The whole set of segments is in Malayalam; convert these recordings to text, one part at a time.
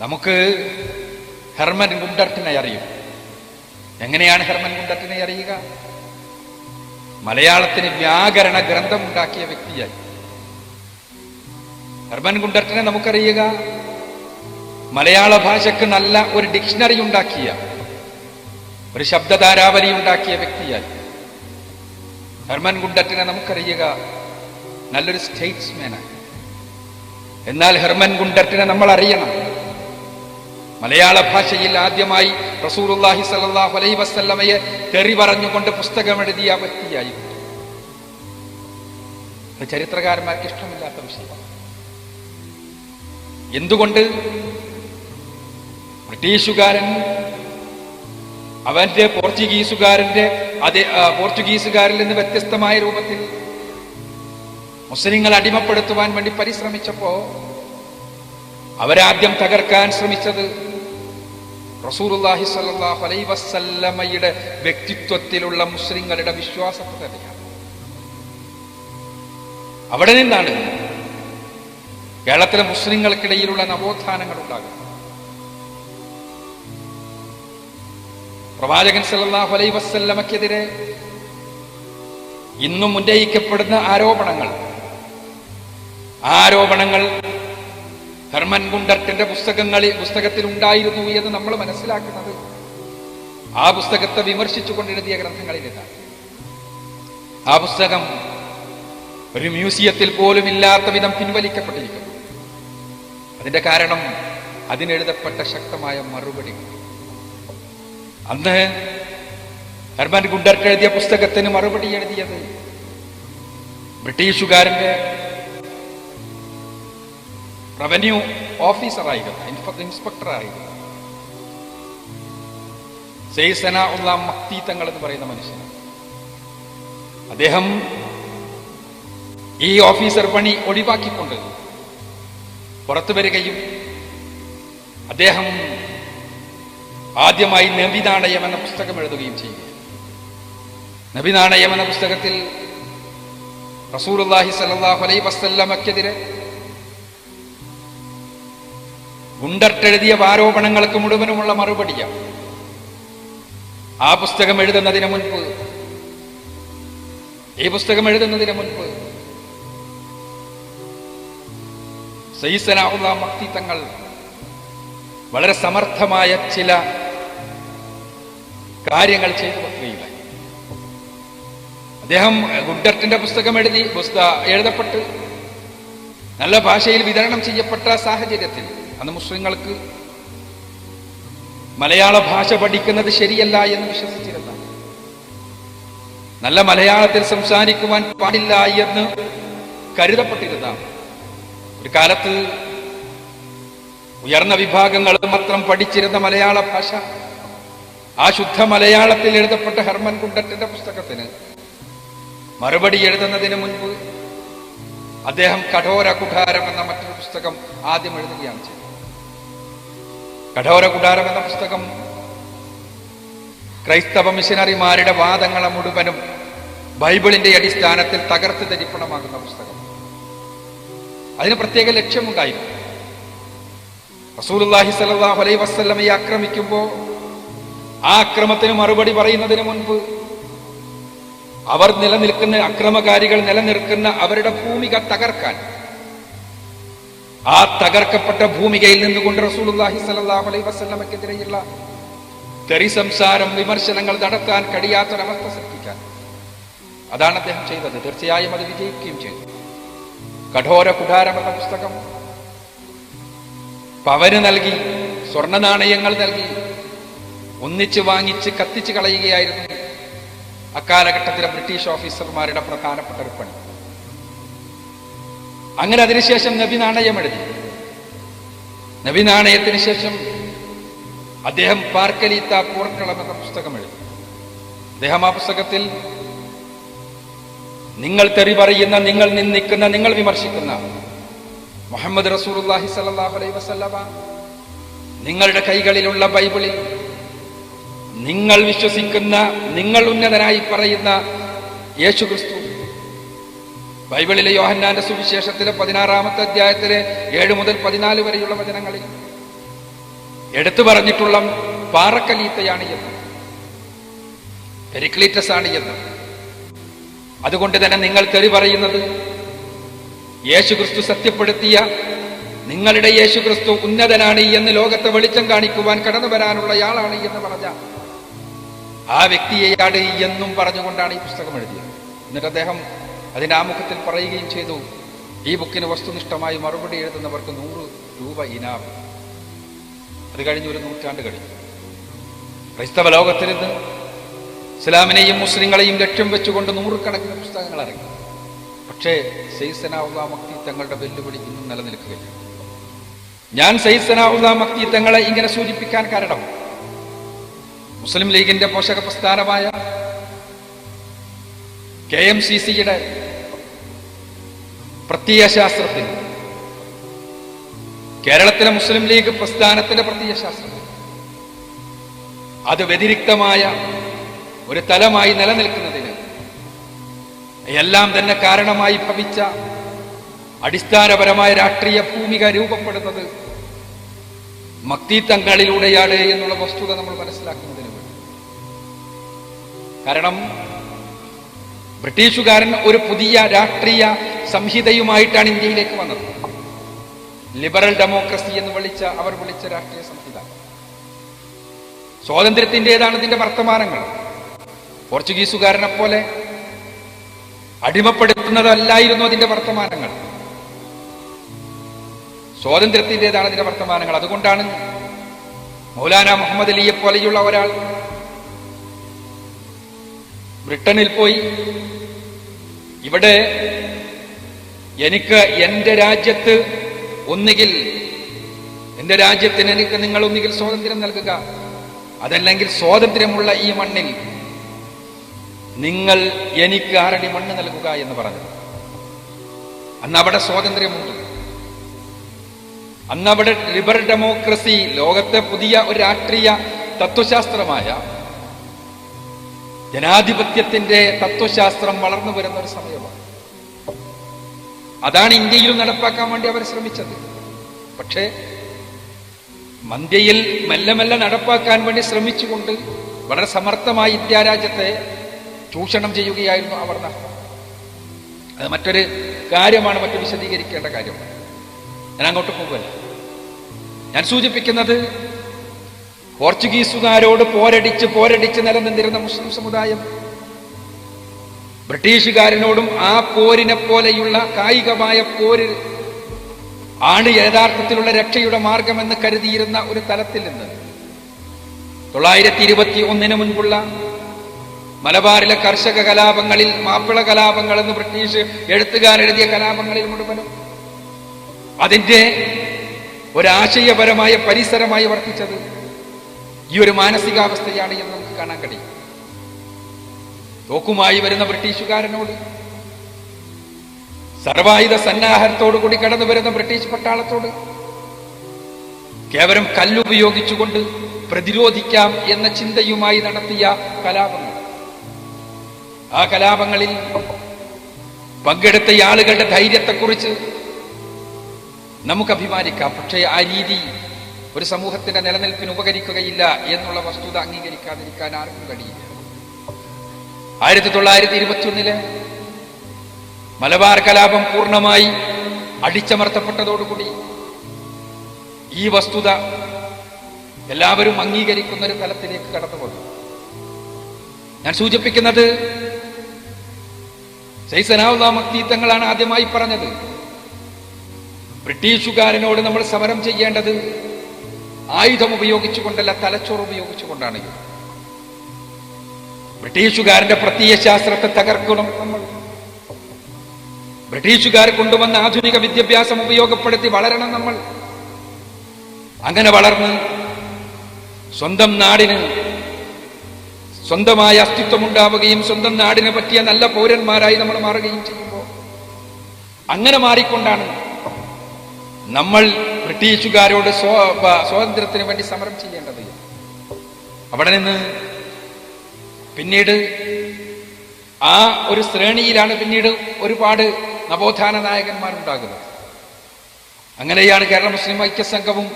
നമുക്ക് ഹെർമൻ ഗുണ്ടർട്ടിനെ അറിയും. എങ്ങനെയാണ് ഹെർമൻ ഗുണ്ടർട്ടിനെ അറിയുക? മലയാളത്തിന് വ്യാകരണ ഗ്രന്ഥം ഉണ്ടാക്കിയ വ്യക്തിയായി. ഹെർമൻ ഗുണ്ടർട്ടിനെ നമുക്കറിയുക? മലയാള ഭാഷയ്ക്ക് നല്ല ഒരു ഡിക്ഷണറി ഉണ്ടാക്കിയ ഒരു ശബ്ദധാരാവലി ഉണ്ടാക്കിയ വ്യക്തിയായി. ഹെർമൻ ഗുണ്ടറ്റിനെ നമുക്കറിയുക? നല്ലൊരു സ്റ്റേറ്റ്സ്മാനായി എന്നാൽ ഹെർമൻ ഗുണ്ടറ്റിനെ നമ്മൾ അറിയണം മലയാള ഭാഷയിൽ ആദ്യമായി റസൂലുള്ളാഹി സ്വല്ലല്ലാഹു അലൈഹി വസല്ലമയെ തെറി പറഞ്ഞുകൊണ്ട് പുസ്തകമെഴുതിയ വ്യക്തിയായിരുന്നു. വ്യക്തിയായി ചരിത്രകാരന്മാർക്ക് ഇഷ്ടമില്ലാത്ത വിഷയമാണ്. എന്തുകൊണ്ട്? ബ്രിട്ടീഷുകാരൻ അവന്റെ പോർച്ചുഗീസുകാരന്റെ അതേ പോർച്ചുഗീസുകാരിൽ നിന്ന് വ്യത്യസ്തമായ രൂപത്തിൽ മുസ്ലിങ്ങൾ അടിമപ്പെടുത്തുവാൻ വേണ്ടി പരിശ്രമിച്ചപ്പോ അവരാദ്യം തകർക്കാൻ ശ്രമിച്ചത് റസൂലുള്ളാഹി സ്വല്ലല്ലാഹു അലൈ വസല്ലമയുടെ വ്യക്തിത്വത്തിലുള്ള മുസ്ലിങ്ങളുടെ വിശ്വാസത്തെ തന്നെയാണ്. അവിടെ നിന്നാണ് കേരളത്തിലെ മുസ്ലിങ്ങൾക്കിടയിലുള്ള നവോത്ഥാനങ്ങൾ ഉണ്ടാകുന്നത്. പ്രവാചകൻ സല്ലാഹു അലൈ വസല്ലമക്കെതിരെ ഇന്നും ഉന്നയിക്കപ്പെടുന്ന ആരോപണങ്ങൾ ആരോപണങ്ങൾ ഹെർമൻ ഗുണ്ടർട്ടിന്റെ പുസ്തകങ്ങളിൽ പുസ്തകത്തിൽ ഉണ്ടായിരുന്നു എന്ന് നമ്മൾ മനസ്സിലാക്കുന്നത്. ആ പുസ്തകത്തെ വിമർശിച്ചുകൊണ്ടെഴുതിയ ഗ്രന്ഥങ്ങളിൽ നിന്നാണ് ആ പുസ്തകം ഒരു മ്യൂസിയത്തിൽ പോലും ഇല്ലാത്ത വിധം പിൻവലിക്കപ്പെട്ടിരിക്കുന്നു. അതിന്റെ കാരണം അതിനെഴുതപ്പെട്ട ശക്തമായ മറുപടി. അന്ന് ഹെർമൻ ഗുണ്ടർക്ക് എഴുതിയ പുസ്തകത്തിന് മറുപടി എഴുതിയത് ബ്രിട്ടീഷുകാരന്റെ റവന്യൂ ഓഫീസറായിരുന്നു ഇൻസ്പെക്ടറായിരുന്നു സെയ്സന ഉള്ള മക്തി തങ്ങൾ എന്ന് പറയുന്ന മനുഷ്യൻ. അദ്ദേഹം ഈ ഓഫീസർ പണി ഒഴിവാക്കിക്കൊണ്ട് പുറത്തു വരികയും അദ്ദേഹം ആദ്യമായി നബിനാണയം എന്ന പുസ്തകം എഴുതുകയും ചെയ്യുക നബിനാണയം എന്ന പുസ്തകത്തിൽ റസൂലുള്ളാഹി സലഹ് അലൈ വസല്ലമക്കെതിരെ ഗുണ്ടർത്തെഴുതിയ ആരോപണങ്ങൾക്ക് മുഴുവനുമുള്ള മറുപടിയാണ്. ആ പുസ്തകം എഴുതുന്നതിന് മുൻപ് ഈ പുസ്തകം എഴുതുന്നതിന് മുൻപ് സൈസനാവുന്ന മക്തി തങ്ങൾ വളരെ സമർത്ഥമായ ചില കാര്യങ്ങൾ ചെയ്തു വെക്കുകയില്ല അദ്ദേഹം ഗുഡർട്ടിന്റെ പുസ്തകം എഴുതി പുസ്ത എഴുതപ്പെട്ട് നല്ല ഭാഷയിൽ വിതരണം ചെയ്യപ്പെട്ട സാഹചര്യത്തിൽ അന്ന് മുസ്ലിങ്ങൾക്ക് മലയാള ഭാഷ പഠിക്കുന്നത് ശരിയല്ല എന്ന് വിശ്വസിച്ചിരുന്ന നല്ല മലയാളത്തിൽ സംസാരിക്കുവാൻ പാടില്ല എന്ന് കരുതപ്പെട്ടിരുന്ന ഒരു കാലത്ത് ഉയർന്ന വിഭാഗങ്ങൾ മാത്രം പഠിച്ചിരുന്ന മലയാള ഭാഷ ആ ശുദ്ധ മലയാളത്തിൽ എഴുതപ്പെട്ട ഹർമൻ കുണ്ടത്തിന്റെ പുസ്തകത്തിന് മറുപടി എഴുതുന്നതിന് മുൻപ് അദ്ദേഹം കഠോര കുഠാരം എന്ന മറ്റൊരു പുസ്തകം ആദ്യം എഴുതുകയാണ് ചെയ്തത്. കഠോര കുടാരം എന്ന പുസ്തകം. ക്രൈസ്തവ മിഷനറിമാരുടെ വാദങ്ങളെ മുഴുവനും ബൈബിളിന്റെ അടിസ്ഥാനത്തിൽ തകർത്ത് തരിപ്പണമാകുന്ന പുസ്തകം. അതിന് പ്രത്യേക ലക്ഷ്യമുണ്ടായിരുന്നു. റസൂലുള്ളാഹി സ്വല്ലല്ലാഹു അലൈഹി വസല്ലമയെ ആക്രമിക്കുമ്പോൾ ആ അക്രമത്തിന് മറുപടി പറയുന്നതിന് മുൻപ് അവർ നിലനിൽക്കുന്ന അക്രമകാരികൾ നിലനിൽക്കുന്ന അവരുടെ ഭൂമിക തകർക്കാൻ ആ തകർക്കപ്പെട്ട ഭൂമികയിൽ നിന്നുകൊണ്ട് റസൂലുല്ലാഹി സ്വല്ലല്ലാഹു അലൈഹി വസല്ലമക്കെതിരെയുള്ള തെറി സംസാരം വിമർശനങ്ങൾ നടത്താൻ കഴിയാത്തൊരവസ്ഥ സൃഷ്ടിക്കാൻ. അതാണ് അദ്ദേഹം ചെയ്തത്. തീർച്ചയായും അത് വിജയിക്കുകയും ചെയ്തു. കഠോര കുഠാരം എന്ന പുസ്തകം. പവന് നൽകി സ്വർണ നാണയങ്ങൾ നൽകി ഒന്നിച്ച് വാങ്ങിച്ച് കത്തിച്ച് കളയുകയായിരുന്നു അക്കാലഘട്ടത്തിലെ ബ്രിട്ടീഷ് ഓഫീസർമാരുടെ പ്രധാനപ്പെട്ട ഒരു പണി. അങ്ങനെ അതിനുശേഷം നബി നാണയം എഴുതി നബി നാണയത്തിന് ശേഷം അദ്ദേഹം പാർക്കലീത്ത പൂർക്കളം എന്ന പുസ്തകം എഴുതി. അദ്ദേഹം ആ പുസ്തകത്തിൽ നിങ്ങൾ തെറി പറയുന്ന നിങ്ങൾ നിന്നിക്കുന്ന നിങ്ങൾ വിമർശിക്കുന്ന മുഹമ്മദ് റസൂർഹി അലൈഹി വസല്ലമ നിങ്ങളുടെ കൈകളിലുള്ള ബൈബിളിൽ നിങ്ങൾ വിശ്വസിക്കുന്ന നിങ്ങൾ ഉന്നതനായി പറയുന്ന യേശു ക്രിസ്തു ബൈബിളിലെ യോഹന്നാന്റെ സുവിശേഷത്തിലെ പതിനാറാമത്തെ അധ്യായത്തിലെ ഏഴ് മുതൽ പതിനാല് വരെയുള്ള വചനങ്ങളിൽ എടുത്തു പറഞ്ഞിട്ടുള്ള പാറക്കലീത്തയാണ് എന്ന് പെരിക്ലീറ്റസ് ആണ് എന്ന്. അതുകൊണ്ട് തന്നെ നിങ്ങൾ തെറി പറയുന്നത് യേശുക്രിസ്തു സത്യപ്പെടുത്തിയ നിങ്ങളുടെ യേശുക്രിസ്തു ഉന്നതനാണ് എന്ന് ലോകത്തെ വെളിച്ചം കാണിക്കുവാൻ കടന്നു വരാനുള്ളയാളാണ് എന്ന് പറഞ്ഞ ആ വ്യക്തിയെയാണ് എന്നും പറഞ്ഞുകൊണ്ടാണ് ഈ പുസ്തകം എഴുതിയത്. എന്നിട്ട് അദ്ദേഹം അതിന്റെ ആമുഖത്തിൽ പറയുകയും ചെയ്തു ഈ ബുക്കിന് വസ്തുനിഷ്ഠമായി മറുപടി എഴുതുന്നവർക്ക് നൂറ് രൂപ ഇനാം. അത് കഴിഞ്ഞ് ഒരു നൂറ്റാണ്ട് കഴിഞ്ഞു. ക്രൈസ്തവ ലോകത്തിരുന്ന് ഇസ്ലാമിനെയും മുസ്ലിങ്ങളെയും ലക്ഷ്യം വെച്ചുകൊണ്ട് നൂറുകണക്കിന് പുസ്തകങ്ങൾ ഇറങ്ങി. പക്ഷേ സൈസനാവുള്ള മക്തി തങ്ങളുടെ വെല്ലുവിളി ഇന്നും നിലനിൽക്കുകയില്ല. ഞാൻ സൈസനാവുള്ള മക്തി തങ്ങളെ ഇങ്ങനെ സൂചിപ്പിക്കാൻ കാരണം മുസ്ലിം ലീഗിന്റെ പോഷക പ്രസ്ഥാനമായ കെ എം സി സിയുടെ പ്രത്യയശാസ്ത്രത്തിന് കേരളത്തിലെ മുസ്ലിം ലീഗ് പ്രസ്ഥാനത്തിന്റെ പ്രത്യയശാസ്ത്രം അത് വ്യതിരിക്തമായ ഒരു തലമായി നിലനിൽക്കുന്നതിന് എല്ലാം തന്നെ കാരണമായി ഭവിച്ച അടിസ്ഥാനപരമായ രാഷ്ട്രീയ ഭൂമിക രൂപപ്പെടുന്നത് മക്തിത്തങ്ങളിലൂടെയാണ് എന്നുള്ള വസ്തുത നമ്മൾ മനസ്സിലാക്കുന്നതിന് കാരണം ബ്രിട്ടീഷുകാരൻ ഒരു പുതിയ രാഷ്ട്രീയ സംഹിതയുമായിട്ടാണ് ഇന്ത്യയിലേക്ക് വന്നത്. ലിബറൽ ഡെമോക്രസി എന്ന് വിളിച്ച അവർ വിളിച്ച രാഷ്ട്രീയ സംഹിത സ്വാതന്ത്ര്യത്തിന്റെതാണ് ഇതിന്റെ വർത്തമാനങ്ങൾ. പോർച്ചുഗീസുകാരനെ പോലെ അടിമപ്പെടുത്തുന്നതല്ലായിരുന്നു അതിന്റെ വർത്തമാനങ്ങൾ. സ്വാതന്ത്ര്യത്തിന്റെതാണ് അതിന്റെ വർത്തമാനങ്ങൾ. അതുകൊണ്ടാണ് മൗലാന മുഹമ്മദ് അലിയെ പോലെയുള്ള ഒരാൾ ബ്രിട്ടനിൽ പോയി ഇവിടെ എനിക്ക് എന്റെ രാജ്യത്ത് ഒന്നുകിൽ എന്റെ രാജ്യത്തിന് എനിക്ക് നിങ്ങൾ ഒന്നുകിൽ സ്വാതന്ത്ര്യം നൽകുക. അതല്ലെങ്കിൽ സ്വാതന്ത്ര്യമുള്ള ഈ മണ്ണിൽ നിങ്ങൾ എനിക്ക് ആരടി മണ്ണ് നൽകുക എന്ന് പറഞ്ഞു അന്ന് അവിടെ സ്വാതന്ത്ര്യമുണ്ട്. അന്ന് അവിടെ ലിബറൽ ഡെമോക്രസി ലോകത്തെ പുതിയ ഒരു രാഷ്ട്രീയ തത്വശാസ്ത്രമായ ജനാധിപത്യത്തിന്റെ തത്വശാസ്ത്രം വളർന്നു വരുന്ന ഒരു സമയമാണ്. അതാണ് ഇന്ത്യയിലും നടപ്പാക്കാൻ വേണ്ടി അവർ ശ്രമിച്ചത്. പക്ഷേ മന്ത്യയിൽ മെല്ലെ മെല്ലെ നടപ്പാക്കാൻ വേണ്ടി ശ്രമിച്ചുകൊണ്ട് വളരെ സമർത്ഥമായി ഇന്ത്യാരാജ്യത്തെ ചൂഷണം ചെയ്യുകയായിരുന്നു അവർ അത് മറ്റൊരു കാര്യമാണ് മറ്റു വിശദീകരിക്കേണ്ട കാര്യം. ഞാൻ അങ്ങോട്ട് പോകുമല്ല ഞാൻ സൂചിപ്പിക്കുന്നത് പോർച്ചുഗീസുകാരോട് പോരടിച്ച് പോരടിച്ച് നിലനിന്നിരുന്ന മുസ്ലിം സമുദായം ബ്രിട്ടീഷുകാരനോടും ആ പോരിനെ പോലെയുള്ള കായികമായ പോര് ആണ് യഥാർത്ഥത്തിലുള്ള രക്ഷയുടെ മാർഗമെന്ന് കരുതിയിരുന്ന ഒരു തലത്തിൽ നിന്ന്. തൊള്ളായിരത്തി ഇരുപത്തി ഒന്നിന് മുൻപുള്ള മലബാറിലെ കർഷക കലാപങ്ങളിൽ മാപ്പിള കലാപങ്ങൾ എന്ന് ബ്രിട്ടീഷ് എഴുത്തുകാരെഴുതിയ കലാപങ്ങളിൽ മുഴുവനും അതിന്റെ ഒരാശയപരമായ പരിസരമായി വർത്തിച്ചത് ഈ ഒരു മാനസികാവസ്ഥയാണ് എന്ന് നമുക്ക് കാണാൻ കഴിയും. തോക്കുമായി വരുന്ന ബ്രിട്ടീഷുകാരനോട് സർവായുധ സന്നാഹത്തോടു കൂടി കടന്നു വരുന്ന ബ്രിട്ടീഷ് പട്ടാളത്തോട് കേവലം കല്ലുപയോഗിച്ചുകൊണ്ട് പ്രതിരോധിക്കാം എന്ന ചിന്തയുമായി നടത്തിയ കലാപങ്ങൾ. ആ കലാപങ്ങളിൽ പങ്കെടുത്ത ആളുകളുടെ ധൈര്യത്തെക്കുറിച്ച് നമുക്ക് അഭിമാനിക്കാം പക്ഷേ ആ രീതി ഒരു സമൂഹത്തിന്റെ നിലനിൽപ്പിന് ഉപകരിക്കുകയില്ല എന്നുള്ള വസ്തുത അംഗീകരിക്കാതിരിക്കാൻ ആർക്കും കഴിയില്ല. ആയിരത്തി തൊള്ളായിരത്തി ഇരുപത്തിയൊന്നിലെ മലബാർ കലാപം പൂർണമായി അടിച്ചമർത്തപ്പെട്ടതോടുകൂടി ഈ വസ്തുത എല്ലാവരും അംഗീകരിക്കുന്ന ഒരു തലത്തിലേക്ക് കടന്നു വന്നു ഞാൻ സൂചിപ്പിക്കുന്നത് സൈസനാവുള്ള മക്തീത്തങ്ങളാണ് ആദ്യമായി പറഞ്ഞത്. ബ്രിട്ടീഷുകാരനോട് നമ്മൾ സമരം ചെയ്യേണ്ടത് ആയുധം ഉപയോഗിച്ചുകൊണ്ടല്ല തലച്ചോറ് ഉപയോഗിച്ചുകൊണ്ടാണ്. ബ്രിട്ടീഷുകാരന്റെ പ്രത്യയശാസ്ത്രത്തെ തകർക്കണം നമ്മൾ. ബ്രിട്ടീഷുകാർ കൊണ്ടുവന്ന ആധുനിക വിദ്യാഭ്യാസം ഉപയോഗപ്പെടുത്തി വളരണം നമ്മൾ. അങ്ങനെ വളർന്ന് സ്വന്തം നാടിന് സ്വന്തമായ അസ്തിത്വം ഉണ്ടാവുകയും സ്വന്തം നാടിനെ പറ്റിയ നല്ല പൗരന്മാരായി നമ്മൾ മാറുകയും ചെയ്യുമ്പോൾ അങ്ങനെ മാറിക്കൊണ്ടാണ് നമ്മൾ ബ്രിട്ടീഷുകാരോട് സ്വാ സ്വാതന്ത്ര്യത്തിന് വേണ്ടി സമരം ചെയ്യേണ്ടത്. അവിടെ നിന്ന് പിന്നീട് ആ ഒരു ശ്രേണിയിലാണ് പിന്നീട് ഒരുപാട് നവോത്ഥാന നായകന്മാരുണ്ടാകുന്നത്. അങ്ങനെയാണ് കേരള മുസ്ലിം ഐക്യ ഐക്യസംഘവും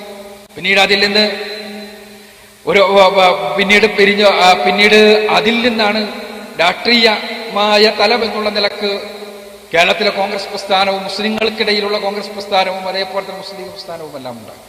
പിന്നീട് അതിൽ നിന്ന് ഒരു പിന്നീട് പിരിഞ്ഞ പിന്നീട് അതിൽ നിന്നാണ് രാഷ്ട്രീയമായ തലം എന്നുള്ള നിലയ്ക്ക് കേരളത്തിലെ കോൺഗ്രസ് പ്രസ്ഥാനവും മുസ്ലിങ്ങൾക്കിടയിലുള്ള കോൺഗ്രസ് പ്രസ്ഥാനവും അതേപോലെ തന്നെ മുസ്ലിം പ്രസ്ഥാനവും എല്ലാം ഉണ്ടായി